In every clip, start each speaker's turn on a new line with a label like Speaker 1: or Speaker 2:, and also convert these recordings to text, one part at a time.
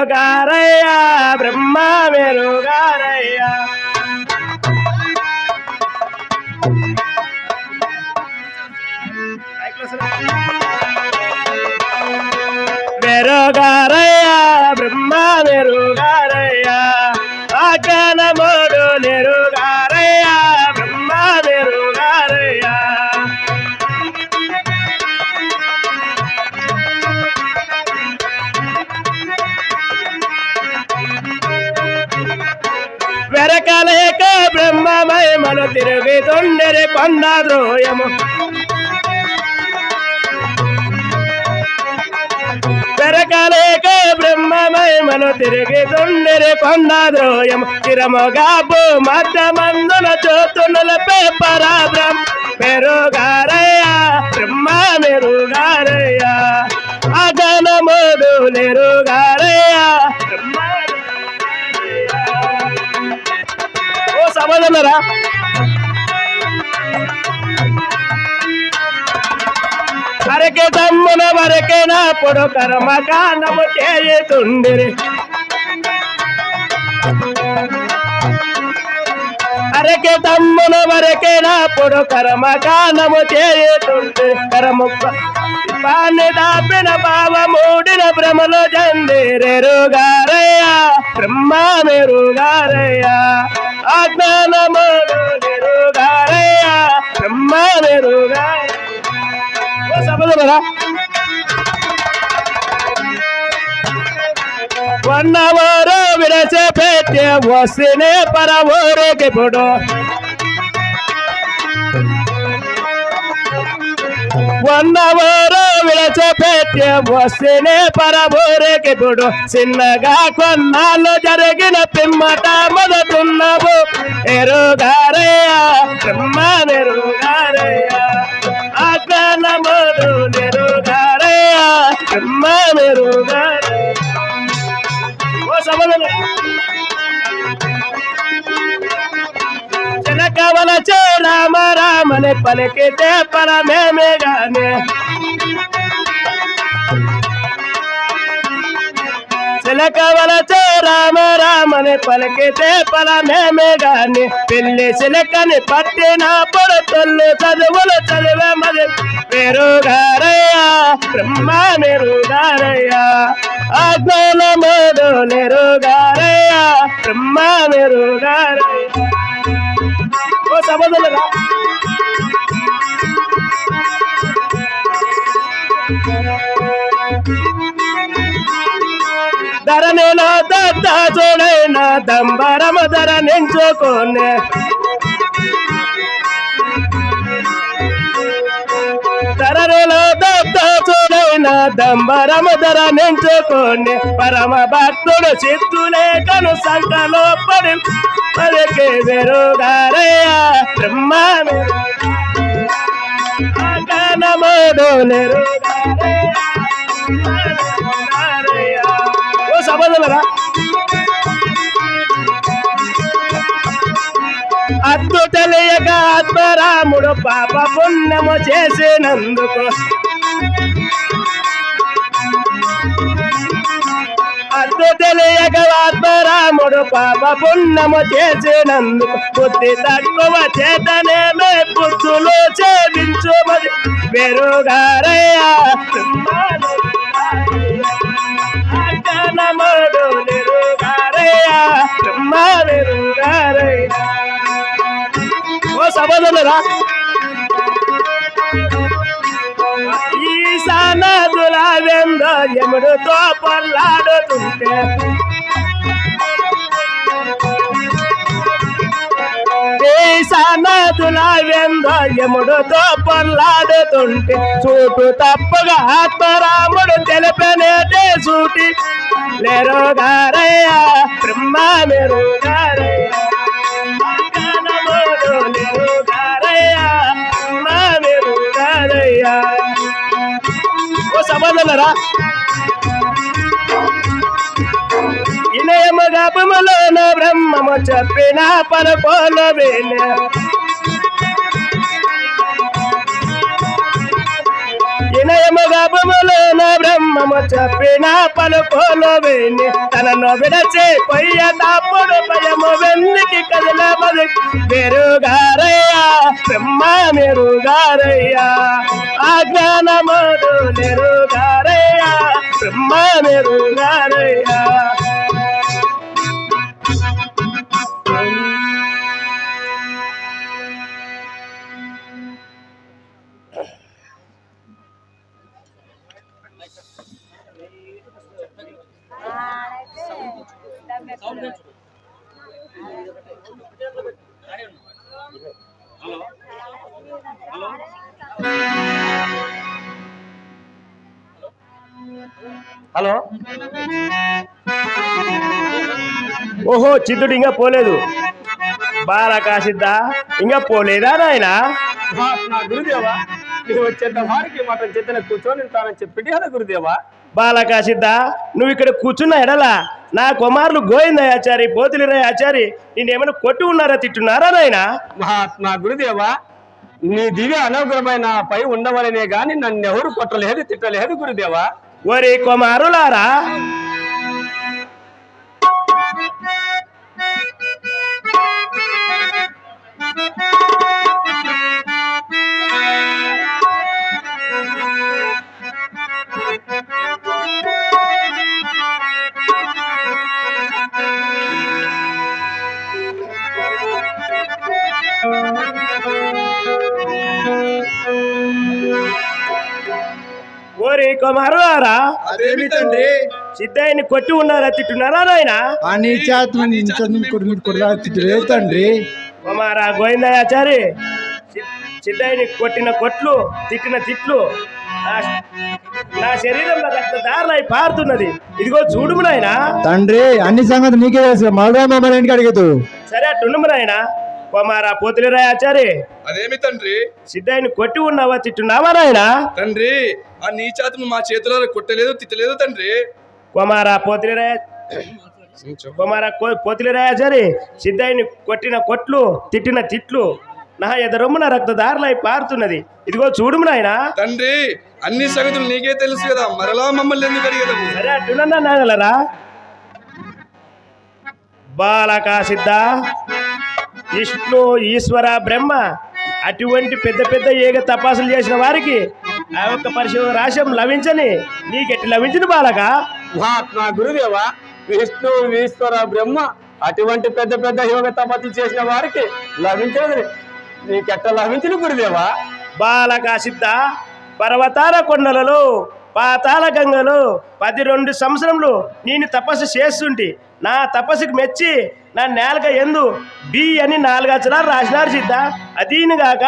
Speaker 1: వెరుగారయ్యా బ్రహ్మ మెరుగారయ్యా బ్రహ్మమయమను తిరుగుతుండెరి కొండ ద్రోయము. వెరకలేక బ్రహ్మమయమను తిరుగుతుండెరి కొండ ద్రోయము. చిరముగా మధ్య మందున చోతునులపై పరాబ్రహ్మ పెరుగారయ్యా బ్రహ్మ మెరుగారయ్యా అగనముదు నెరుగారయ్యా ఓ సమాధానరా అరకే తమ్మున వరకే నా పొడు కర్మకాండము చేయుతుండిరి. అరకే తమ్మున వరకే నా పొడు కర్మకాండము చేయుతుండిరి. కరము పాన్ని దాపిన పావ మూడిన భ్రమలో జందిరెరుగారయ్యా బ్రహ్మ మెరుగారయ్యా అజ్ఞానముడు నెరుగారయ్యా బ్రహ్మ మెరుగారయ్యా వన్నవారు విరసే పెట్టే వస్తేనే పరవూరికి పొడు వన్నవారు విరసే పెట్టే వస్తేనే పరవూరికి పొడు చిన్నగా కొన్నాళ్ళు జరిగిన పిమ్మట మొదటున్నావు ఎరుగారయ్యా బ్రహ్మ ఎరుగారయ్యా అజ్ఞానముడు నెరుగారయ్యా బ్రహ్మ నెరుగారయ్యా ఓ సమాధానం చిలకవల చే రామ రామని పలికితే పరమేమే గానే చిలకవల రామ రామని పలికితే పరమేమే గాని పెళ్ళి చిలకని పట్టిన పొడతల్లు చదువులు చదివే మది పెరుగారయ్యా బ్రహ్మ నిరుగారయ్యా. అజ్ఞానముడు నిరుగారయ్యా బ్రహ్మ నిరుగారయ్యా. ఓ సమాధానరా ధరణిలో దత్త చూడైన దంబరమ ధర నించుకోనే. ధరణిలో దత్త చూడైన దంబరమ ధర నించుకోనే. పరమ భక్తుడు చిత్తులే కను సంకలో పడి పలికే వెరుగారయ్యా బ్రహ్మాను. నమోడు నెరుగారయ్యా. సభలరా అద్దు తెలియక ఆత్మరాముడు పాప పుణ్యము చేసినందుకు. అద్దు తెలియక ఆత్మరాముడు పాప పుణ్యము చేసినందుకు. బుద్ధి తక్కువ చేతనేమే బుద్ధులు ఛేదించు మరి వెరుగారయ్యా నమడు నిరుగారయ్యా బ్రహ్మ నిరుగారయ్యా ఓ సమాధానరా ఈశానదుల వెంద యముడితో పల్లాడుతుంటే ఈశానదుల వెంద యముడితో పల్లాడుతుంటే చూటు తప్పగా ఆత్మరాముడు తెలిపనేటే సూటి. నెరుగారయ్యా బ్రహ్మ మెరుగారయ్యా సంబంధం రా బ్రహ్మ గపములోన బ్రహ్మము చెప్పిన పలుకోల వేలే ఇనయము గపములోన బ్రహ్మము చెప్పిన పలుకోల వేని తనను విడచి పొయ్య తప్పుడు భయము వెన్నికి కదిల బతుకు మెరుగారయ్యా బ్రహ్మ మెరుగారయ్యా. అజ్ఞానముడు మెరుగారయ్యా బ్రహ్మ మెరుగారయ్యా. హలో ఓహో చిత్తుడు ఇంకా పోలేదు. బాలకాసిద్ద ఇంకా పోలేదా నాయనా?
Speaker 2: గురుదేవా నువ్వు వచ్చేంత వారికి మాట చేతన కూర్చొని ఉంటానని చెప్పి కదా గురుదేవా?
Speaker 1: బాలకాసిద్ద నువ్వు ఇక్కడ కూర్చున్న ఎడలా? నా కుమారులు గోవిందయాచారి పోతులిరాయాచారి నేనేమైనా కొట్టి ఉన్నారా తిట్టున్నారా నాయనా?
Speaker 2: మహాత్మా గురుదేవా నీ దివ్య అనుగ్రహమైన పై ఉండవలనే గాని నన్ను ఎవరు కొట్టలేదు తిట్టలేదు గురుదేవా?
Speaker 1: ఒరే కుమారులారా! ఓరే కుమారులారా
Speaker 3: అదేమి తండ్రి
Speaker 1: సిద్ధయ్యని కొట్టి ఉన్నారా తిట్టున్నారా నాయనా?
Speaker 3: ఆ నీచాత్మ కుడుముడు కూడా తిట్టలేదు తండ్రి
Speaker 1: కుమారా గోవిందయాచారి సి- సిద్ధయ్యని కొట్టిన కొట్లు తిట్టిన తిట్లు నా- శరీరంలో రక్తదారులై పారుతున్నది. ఇదిగో చూడుము నాయనా.
Speaker 3: తండ్రి అన్ని సంగతి నీకే తెలుసు మమ్మల్ని ఇంటికి అడిగదు.
Speaker 1: సరే అట్టుండము నాయనా. కుమారా పోతులిరాయాచారి
Speaker 4: అదేమి తండ్రి?
Speaker 1: సిద్ధయ్యని కొట్టి ఉన్నావా తిట్టున్నావా నాయనా?
Speaker 4: తండ్రి ఆ నీచాత్మ మా చేతిలో కొట్టలేదు తిట్టలేదు తండ్రి.
Speaker 1: కుమారా పోతులిరాయ కుమారా పోతులిరాయాచారి సిద్ధయ్యని కొట్టిన కొట్లు తిట్టిన తిట్లు నా ఎదరొమ్మున రక్తదారులై పారుతున్నది. ఇదిగో చూడుము నాయనా.
Speaker 4: తండ్రి అన్ని సంగతులు నీకే తెలుసు కదా మరలా మమ్మల్ని ఎందుకు అడిగేదవు?
Speaker 1: సరే అట్టునన్నా నాగలరా బాలకా సిద్ధ విష్ణు ఈశ్వర బ్రహ్మ అటువంటి పెద్ద పెద్ద ఏగ తపాసులు చేసిన వారికి ఆ యొక్క పరిశుభ్ర రాశం లభించని నీకెట్టి లభించింది బాలక?
Speaker 2: మహాత్మా గురుదేవా విష్ణు ఈశ్వర బ్రహ్మ అటువంటి పెద్ద పెద్ద యోగ తపస్సు చేసిన వారికి లభించదు నీకెట్ట లభించిన గురుదేవా?
Speaker 1: బాలక సిద్ధ పర్వతాల కొండలలో పాతాల గంగలో పది రెండు సంవత్సరములు నేను తపస్సు చేస్తుంటి. నా తపస్సుకు మెచ్చి నా నేలక ఎందు బి అని నాలుగు అక్షరాలు రాసినారు సిద్ధ. అదీనిగాక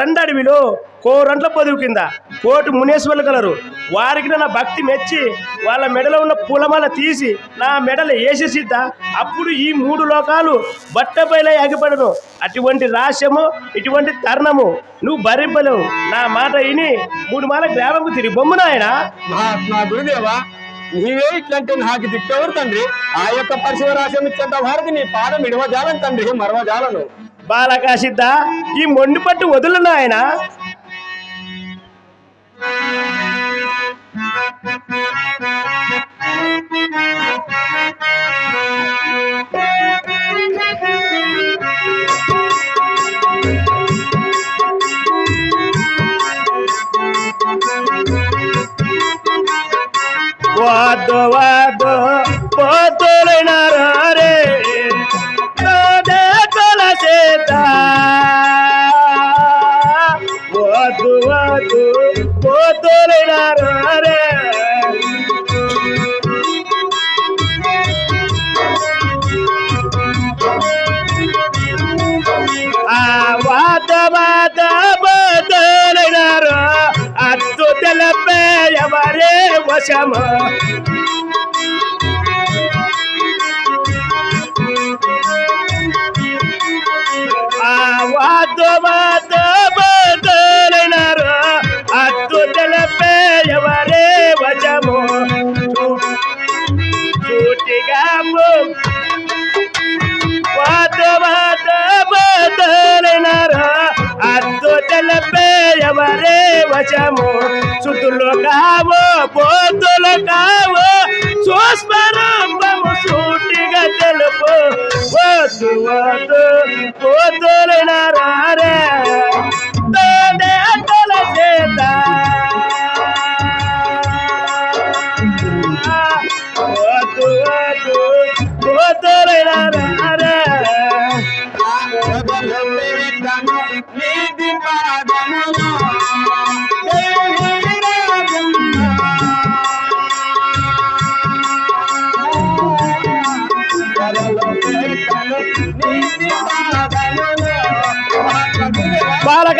Speaker 1: రెండు అడవిలో కోరంట్ల పొదువు కింద కోటి మునేశ్వర్లు కలరు. వారికి నా భక్తి మెచ్చి వాళ్ళ మెడలో ఉన్న పూలమాల తీసి నా మెడలు వేసి సిద్ధ. అప్పుడు ఈ మూడు లోకాలు బట్టపైలా అగిపడను అటువంటి రాశ్యము ఇటువంటి తరుణము నువ్వు భరింపలేవు. నా మాట విని మూడు మాల గ్రామంకు తిరిగి బొమ్మ నాయన.
Speaker 2: గురుదేవా నీవే ఇట్లంటే నాకు దిక్కెవరు తండ్రి ఆ యొక్క పరశువరాశం ఇచ్చేంత వారికి నీ పాదం ఇడవజాలను తండ్రి మరవజాలను
Speaker 1: బాలకాశిద్ద ఈ మొండి పట్టు వదులు ఆయన Thank you. పోతులైనారు రే కొలసేత వద్దు వద్దు పోతులైనారు రే ఆ వాత వాత పోతులైనారు అత్తు తెలపే ఎవరే వశము ఆ ఎవరే చుట్టులో సుతులు కావో పోతులు కావో సుస్మరంభము సూటిగా తెలుపు. వద్దు వద్దు పోతులు నారే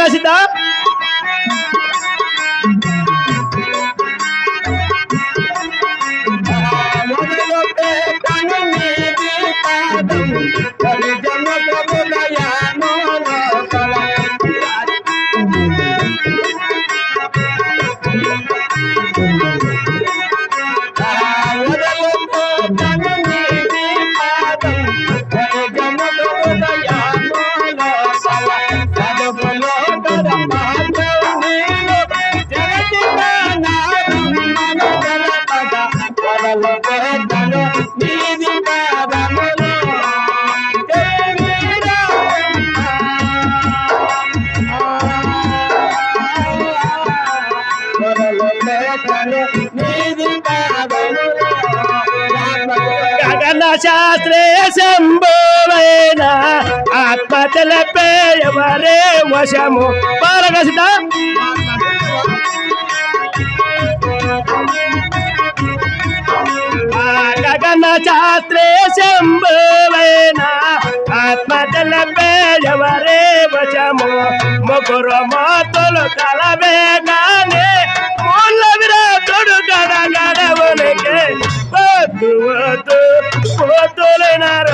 Speaker 1: బాలకాశిత
Speaker 2: నీది నీది పాదములు
Speaker 1: గగన శాస్త్రే శంభువైన ఆత్మతల పేయవరే వశము. బాలకాశిత గగన శాస్త్రే శంభువైన ఆత్మ ఎవరే వచము. ముగ్గురు మాతలు కలవేగానే మూల విరాతుడు గడగడవునికి వద్దు వద్దు పోతులైనారు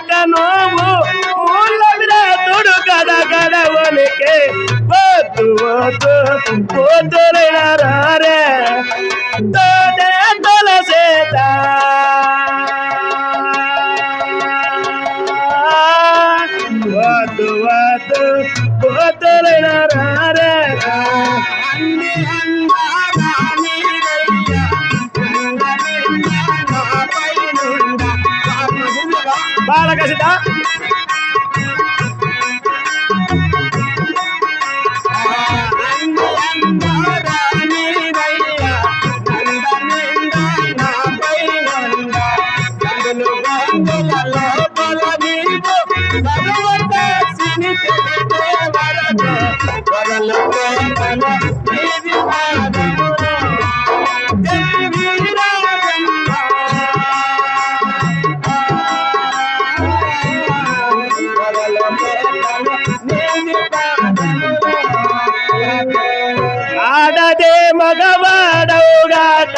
Speaker 1: తెలియక నువ్వు మూల విరాతుడు గద గడవనికి వద్దు వద్దు ¡Para, casita! ఆడదే మగవాడవుగాక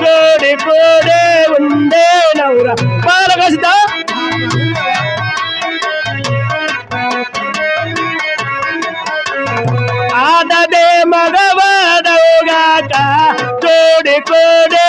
Speaker 1: జోడి పోడే ఉండే నౌరా పాలకసిత ఆడదే మగవాడవుగాక జోడి కోడే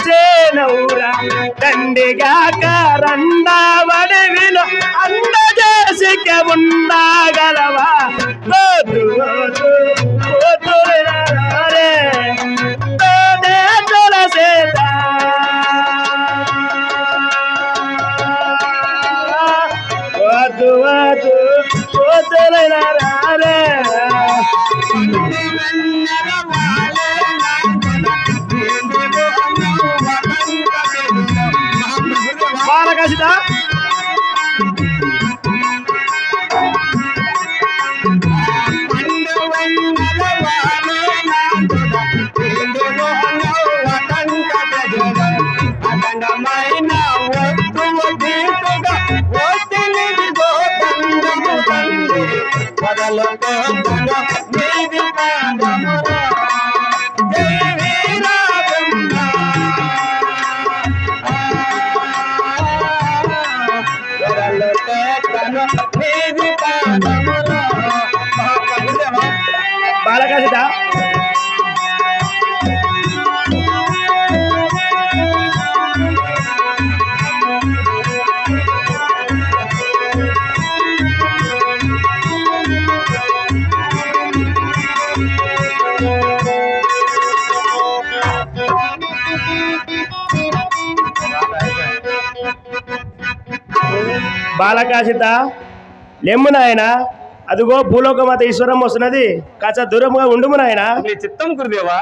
Speaker 2: నిలసేనవురా దండిగా కారండా వడివిలో అందజేసిక ఉండగలవా? Fala, Gazidá! బాలకాశిత. లెమ్ము నాయన. అదిగో భూలోకమాత ఈశ్వరం వస్తున్నది. కాస్త దూరంగా ఉండుము నాయన.
Speaker 5: నీ చిత్తం గురుదేవా.